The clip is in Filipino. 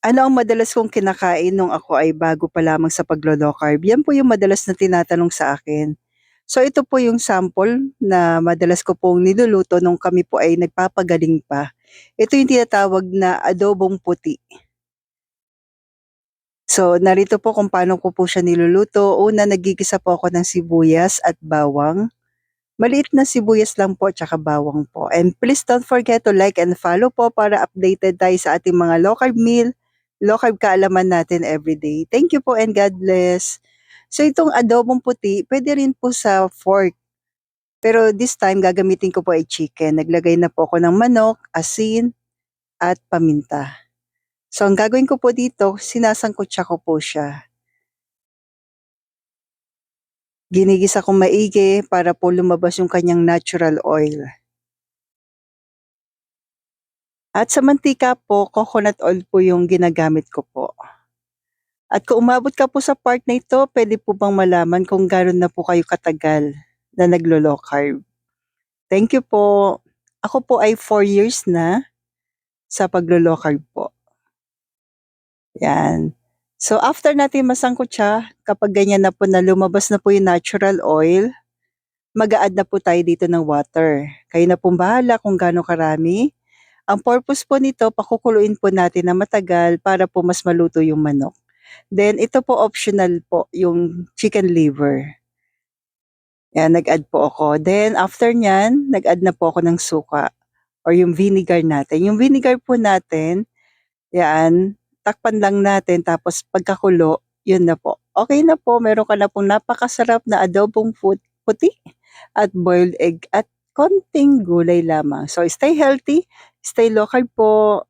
Ano ang madalas kong kinakain nung ako ay bago pa lamang sa paglo-low carb? Yan po yung madalas na tinatanong sa akin. So ito po yung sample na madalas ko pong niluluto nung kami po ay nagpapagaling pa. Ito yung tinatawag na adobong puti. So narito po kung paano ko po siya niluluto. Una, nagigisa po ako ng sibuyas at bawang. Maliit na sibuyas lang po tsaka bawang po. And please don't forget to like and follow po para updated tayo sa ating mga low carb meal, low kaalaman natin everyday. Thank you po and God bless. So itong adobong puti, pwede rin po sa fork. Pero this time, gagamitin ko po ay chicken. Naglagay na po ako ng manok, asin, at paminta. So ang gagawin ko po dito, sinasangkutsa ko po siya. Ginigisa kong maigi para po lumabas yung kanyang natural oil. At sa mantika po, coconut oil po yung ginagamit ko po. At kung umabot ka po sa part na ito, pwede po bang malaman kung gano'n na po kayo katagal na naglo-low carb. Thank you po. Ako po ay 4 years na sa paglo-low carb po. Yan. So after natin masangkot siya, kapag ganyan na po na lumabas na po yung natural oil, mag-a-add na po tayo dito ng water. Kayo na pong bahala kung gaano karami. Ang purpose po nito, pakukuluin po natin na matagal para po mas maluto yung manok. Then ito po optional po, yung chicken liver. Yan, nag-add po ako. Then after nyan, nag-add na po ako ng suka or yung vinegar natin. Yung vinegar po natin, yan, takpan lang natin tapos pagkakulo, yun na po. Okay na po, meron ka na pong napakasarap na adobong puti at boiled egg at konting gulay lamang. So stay healthy, stay low carb po.